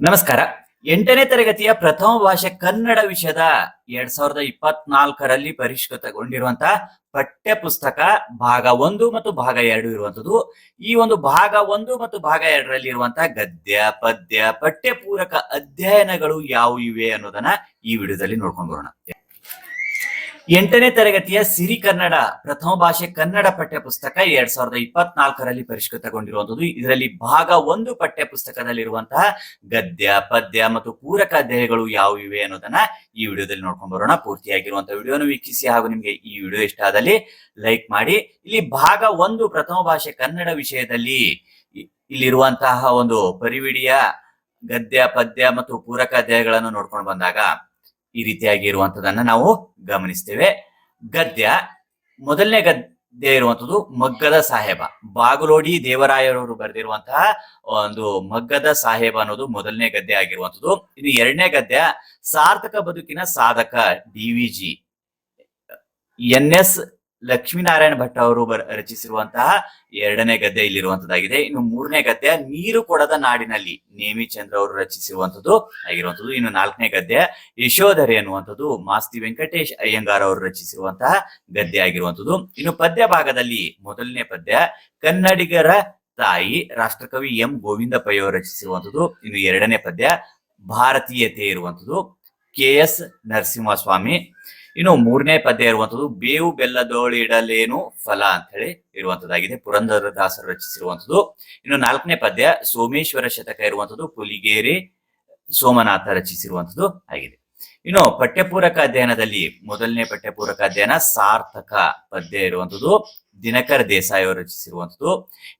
ನಮಸ್ಕಾರ. ಎಂಟನೇ ತರಗತಿಯ ಪ್ರಥಮ ಭಾಷೆ ಕನ್ನಡ ವಿಷಯದ ಎರಡ್ ಸಾವಿರದ ಇಪ್ಪತ್ನಾಲ್ಕರಲ್ಲಿ ಪರಿಷ್ಕೃತಗೊಂಡಿರುವಂತಹ ಪಠ್ಯ ಪುಸ್ತಕ ಭಾಗ ಒಂದು ಮತ್ತು ಭಾಗ ಎರಡು ಇರುವಂತದ್ದು. ಈ ಒಂದು ಭಾಗ ಒಂದು ಮತ್ತು ಭಾಗ ಎರಡರಲ್ಲಿ ಇರುವಂತಹ ಗದ್ಯ, ಪದ್ಯ ಪಠ್ಯ ಪೂರಕ ಅಧ್ಯಯನಗಳು ಯಾವು ಇವೆ ಅನ್ನೋದನ್ನ ಈ ವಿಡಿಯೋದಲ್ಲಿ ನೋಡ್ಕೊಂಡು ಬರೋಣ. ಎಂಟನೇ ತರಗತಿಯ ಸಿರಿ ಕನ್ನಡ, ಪ್ರಥಮ ಭಾಷೆ ಕನ್ನಡ ಪಠ್ಯ ಪುಸ್ತಕ ಎರಡ್ ಸಾವಿರದ ಇಪ್ಪತ್ನಾಲ್ಕರಲ್ಲಿ ಪರಿಷ್ಕೃತಗೊಂಡಿರುವಂತದ್ದು ಇದರಲ್ಲಿ ಭಾಗ ಒಂದು ಪಠ್ಯ ಪುಸ್ತಕದಲ್ಲಿರುವಂತಹ ಗದ್ಯ, ಪದ್ಯ ಮತ್ತು ಪೂರಕ ಅಧ್ಯಾಯಗಳು ಯಾವ ಇವೆ ಅನ್ನೋದನ್ನ ಈ ವಿಡಿಯೋದಲ್ಲಿ ನೋಡ್ಕೊಂಡು ಬರೋಣ. ಪೂರ್ತಿಯಾಗಿರುವಂತಹ ವಿಡಿಯೋನ ವೀಕ್ಷಿಸಿ ಹಾಗೂ ನಿಮಗೆ ಈ ವಿಡಿಯೋ ಇಷ್ಟ ಆದಲ್ಲಿ ಲೈಕ್ ಮಾಡಿ. ಇಲ್ಲಿ ಭಾಗ ಒಂದು ಪ್ರಥಮ ಭಾಷೆ ಕನ್ನಡ ವಿಷಯದಲ್ಲಿ ಇಲ್ಲಿರುವಂತಹ ಒಂದು ಪರಿವಿಡಿಯ ಗದ್ಯ, ಪದ್ಯ ಮತ್ತು ಪೂರಕ ಅಧ್ಯಾಯಗಳನ್ನು ನೋಡ್ಕೊಂಡು ಬಂದಾಗ ಈ ರೀತಿಯಾಗಿ ಇರುವಂತದನ್ನ ನಾವು ಗಮನಿಸ್ತೇವೆ. ಗದ್ಯ, ಮೊದಲನೇ ಗದ್ಯ ಇರುವಂತದ್ದು ಮಗ್ಗದ ಸಾಹೇಬ. ಬಾಗುಲೋಡಿ ದೇವರಾಯರವರು ಬರೆದಿರುವಂತಹ ಒಂದು ಮಗ್ಗದ ಸಾಹೇಬ ಅನ್ನೋದು ಮೊದಲನೇ ಗದ್ಯ ಆಗಿರುವಂತದ್ದು. ಇದು ಎರಡನೇ ಗದ್ಯ, ಸಾರ್ಥಕ ಬದುಕಿನ ಸಾಧಕ D V N S Lakshminarayana Bhat ಅವರು ರಚಿಸಿರುವಂತಹ ಎರಡನೇ ಗದ್ಯ ಇಲ್ಲಿರುವಂತದ್ದಾಗಿದೆ. ಇನ್ನು ಮೂರನೇ ಗದ್ಯ ನೀರು ಕೊಡದ ನಾಡಿನಲ್ಲಿ ನೇಮಿಚಂದ್ರ ಅವರು ರಚಿಸಿರುವಂತದ್ದು ಆಗಿರುವಂತದ್ದು. ಇನ್ನು ನಾಲ್ಕನೇ ಗದ್ಯ ಯಶೋಧರೆ ಅನ್ನುವಂಥದ್ದು ಮಾಸ್ತಿ ವೆಂಕಟೇಶ್ ಅಯ್ಯಂಗಾರ್ ಅವರು ರಚಿಸಿರುವಂತಹ ಗದ್ಯ ಆಗಿರುವಂತದ್ದು. ಇನ್ನು ಪದ್ಯ ಭಾಗದಲ್ಲಿ ಮೊದಲನೇ ಪದ್ಯ ಕನ್ನಡಿಗರ ತಾಯಿ ರಾಷ್ಟ್ರಕವಿ ಎಂ ಗೋವಿಂದ ಪೈ ಅವರು ರಚಿಸಿರುವಂತದ್ದು. ಇನ್ನು ಎರಡನೇ ಪದ್ಯ ಭಾರತೀಯತೆ ಇರುವಂತದ್ದು. ಕೆ ಎಸ್ ನರಸಿಂಹಸ್ವಾಮಿ ಇನ್ನು ಮೂರನೇ ಪದ್ಯ ಇರುವಂತದ್ದು ಬೇವು ಬೆಲ್ಲದೋಳಿಡಲೇನು ಫಲ ಅಂತ ಹೇಳಿ ಇರುವಂತದ್ದಾಗಿದೆ ಪುರಂದರದಾಸರು ರಚಿಸಿರುವಂತದ್ದು ಇನ್ನು ನಾಲ್ಕನೇ ಪದ್ಯ, ಸೋಮೇಶ್ವರ ಶತಕ ಇರುವಂತದ್ದು ಪುಲಿಗೇರಿ ಸೋಮನಾಥ ರಚಿಸಿರುವಂತದ್ದು ಆಗಿದೆ. ಇನ್ನು ಪಠ್ಯಪೂರಕ ಅಧ್ಯಯನದಲ್ಲಿ ಮೊದಲನೇ ಪಠ್ಯಪೂರಕ ಅಧ್ಯಯನ ಸಾರ್ಥಕ ಪದ್ಯ ಇರುವಂತದ್ದು ದಿನಕರ ದೇಸಾಯಿ ಅವರು ರಚಿಸಿರುವಂತದ್ದು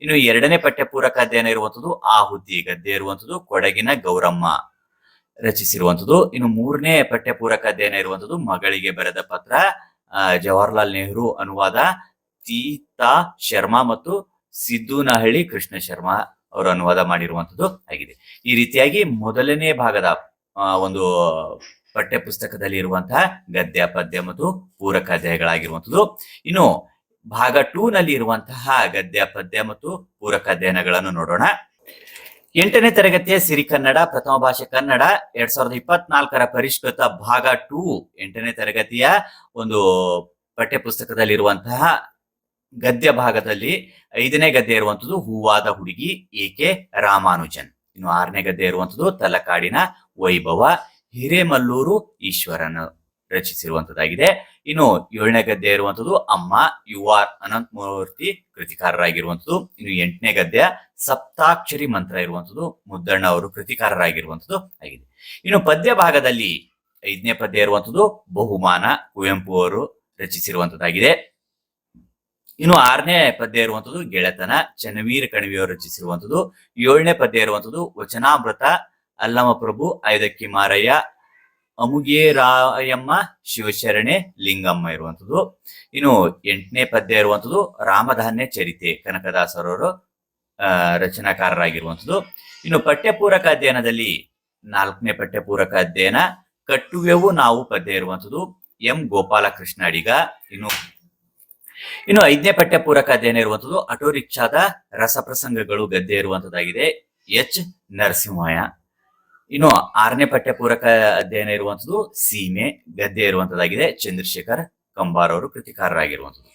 ಇನ್ನು ಎರಡನೇ ಪಠ್ಯಪೂರಕ ಅಧ್ಯಯನ ಇರುವಂತದ್ದು ಆಹುತಿ ಗದ್ಯ ಇರುವಂತದ್ದು ಕೊಡಗಿನ ಗೌರಮ್ಮ ರಚಿಸಿರುವಂತದ್ದು ಇನ್ನು ಮೂರನೇ ಪಠ್ಯಪೂರಕ ಅಧ್ಯಯನ ಇರುವಂತದ್ದು ಮಗಳಿಗೆ ಬರೆದ ಪತ್ರ ಜವಾಹರ್ಲಾಲ್ ನೆಹರು ಅನುವಾದ ತೀತಾ ಶರ್ಮಾ ಮತ್ತು ಸಿದ್ದುನಹಳ್ಳಿ ಕೃಷ್ಣ ಶರ್ಮಾ ಅವರು ಅನುವಾದ ಮಾಡಿರುವಂತದ್ದು ಆಗಿದೆ. ಈ ರೀತಿಯಾಗಿ ಮೊದಲನೇ ಭಾಗದ ಒಂದು ಪಠ್ಯ ಪುಸ್ತಕದಲ್ಲಿ ಇರುವಂತಹ ಗದ್ಯ, ಪದ್ಯ ಮತ್ತು ಪೂರಕ ಅಧ್ಯಾಯಗಳಾಗಿರುವಂಥದ್ದು. ಇನ್ನು ಭಾಗ ಟೂ ನಲ್ಲಿ ಇರುವಂತಹ ಗದ್ಯ, ಪದ್ಯ ಮತ್ತು ಪೂರಕ ಅಧ್ಯಯನಗಳನ್ನು ನೋಡೋಣ. ಎಂಟನೇ ತರಗತಿಯ ಸಿರಿ ಕನ್ನಡ, ಪ್ರಥಮ ಭಾಷೆ ಕನ್ನಡ, ಎರಡ್ ಸಾವಿರದ ಇಪ್ಪತ್ನಾಲ್ಕರ ಪರಿಷ್ಕೃತ ಭಾಗ ಟೂ, ಎಂಟನೇ ತರಗತಿಯ ಒಂದು ಪಠ್ಯ ಪುಸ್ತಕದಲ್ಲಿರುವಂತಹ ಗದ್ಯ ಭಾಗದಲ್ಲಿ ಐದನೇ ಗದ್ಯ ಇರುವಂತದ್ದು ಹೂವಾದ ಹುಡುಗಿ ಏಕೆ ರಾಮಾನುಜನ್. ಇನ್ನು ಆರನೇ ಗದ್ಯ ಇರುವಂತದ್ದು ತಲಕಾಡಿನ ವೈಭವ ಹಿರೇಮಲ್ಲೂರು ಈಶ್ವರನ ರಚಿಸಿರುವಂತದ್ದಾಗಿದೆ. ಇನ್ನು ಏಳನೇ ಗದ್ಯ ಇರುವಂತದ್ದು ಅಮ್ಮ ಯು ಆರ್ ಅನಂತ್ ಮೂರ್ತಿ ಕೃತಿಕಾರರಾಗಿರುವಂತದ್ದು. ಇನ್ನು ಎಂಟನೇ ಗದ್ಯ ಸಪ್ತಾಕ್ಷರಿ ಮಂತ್ರ ಇರುವಂತದ್ದು. ಮುದ್ದಣ್ಣ ಅವರು ಕೃತಿಕಾರರಾಗಿರುವಂತದ್ದು ಆಗಿದೆ. ಇನ್ನು ಪದ್ಯ ಭಾಗದಲ್ಲಿ ಐದನೇ ಪದ್ಯ ಇರುವಂತದ್ದು ಬಹುಮಾನ, ಕುವೆಂಪು ಅವರು ರಚಿಸಿರುವಂತದ್ದಾಗಿದೆ. ಇನ್ನು ಆರನೇ ಪದ್ಯ ಇರುವಂತದ್ದು ಗೆಳೆತನ, ಚನ್ನವೀರ ಕಣಿವೆಯವರು ರಚಿಸಿರುವಂತದ್ದು. ಏಳನೇ ಪದ್ಯ ಇರುವಂತದ್ದು ವಚನಾಮೃತ ಅಲ್ಲಮ ಪ್ರಭು ಐದಕ್ಕಿ ಮಾರಯ್ಯ ಅಮುಗೆ ರಾಯಮ್ಮ ಶಿವಶರಣೆ ಲಿಂಗಮ್ಮ ಇರುವಂತದ್ದು ಇನ್ನು ಎಂಟನೇ ಪದ್ಯ ಇರುವಂತದ್ದು ರಾಮಧಾನ್ಯ ಚರಿತೆ ಕನಕದಾಸರವರು ಆ, ರಚನಾಕಾರರಾಗಿರುವಂತದ್ದು ಇನ್ನು ಪಠ್ಯಪೂರಕ ಅಧ್ಯಯನದಲ್ಲಿ ನಾಲ್ಕನೇ ಪಠ್ಯಪೂರಕ ಅಧ್ಯಯನ ಕಟ್ಟುವೆವು ನಾವು ಪದ್ಯ ಇರುವಂಥದ್ದು. ಎಂ. ಗೋಪಾಲಕೃಷ್ಣ ಅಡಿಗ ಇನ್ನು ಇನ್ನು ಐದನೇ ಪಠ್ಯಪೂರಕ ಅಧ್ಯಯನ ಇರುವಂಥದ್ದು ಆಟೋ ರಿಕ್ಷಾದ ರಸಪ್ರಸಂಗಗಳು ಗದ್ಯ ಇರುವಂತದ್ದಾಗಿದೆ ಎಚ್. ನರಸಿಂಹಯ್ಯ. ಇನ್ನು ಆರನೇ ಪಠ್ಯಪೂರಕ ಅಧ್ಯಯನ ಇರುವಂತದ್ದು ಸೀಮೆ ಗದ್ಯ ಇರುವಂತದ್ದಾಗಿದೆ. ಚಂದ್ರಶೇಖರ್ ಕಂಬಾರ್ ಅವರು ಕೃತಿಕಾರರಾಗಿರುವಂತದ್ದು.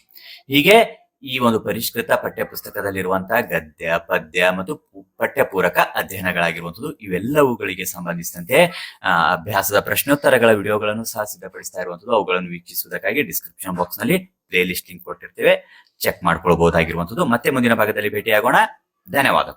ಹೀಗೆ ಈ ಒಂದು ಪರಿಷ್ಕೃತ ಪಠ್ಯ ಪುಸ್ತಕದಲ್ಲಿರುವಂತಹ ಗದ್ಯ, ಪದ್ಯ ಮತ್ತು ಪಠ್ಯಪೂರಕ ಅಧ್ಯಯನಗಳಾಗಿರುವಂತದ್ದು ಇವೆಲ್ಲವುಗಳಿಗೆ ಸಂಬಂಧಿಸಿದಂತೆ ಅಭ್ಯಾಸದ ಪ್ರಶ್ನೋತ್ತರಗಳ ವಿಡಿಯೋಗಳನ್ನು ಸಹ ಸಿದ್ಧಪಡಿಸ್ತಾ ಇರುವಂತದ್ದು. ಅವುಗಳನ್ನು ವೀಕ್ಷಿಸುವುದಕ್ಕಾಗಿ ಡಿಸ್ಕ್ರಿಪ್ಷನ್ ಬಾಕ್ಸ್ನಲ್ಲಿ ಪ್ಲೇ ಲಿಸ್ಟ್ ಲಿಂಕ್ ಕೊಟ್ಟಿರ್ತೇವೆ. ಚೆಕ್ ಮಾಡ್ಕೊಳ್ಬಹುದಾಗಿರುವಂತದ್ದು. ಮತ್ತೆ ಮುಂದಿನ ಭಾಗದಲ್ಲಿ ಭೇಟಿಯಾಗೋಣ. ಧನ್ಯವಾದ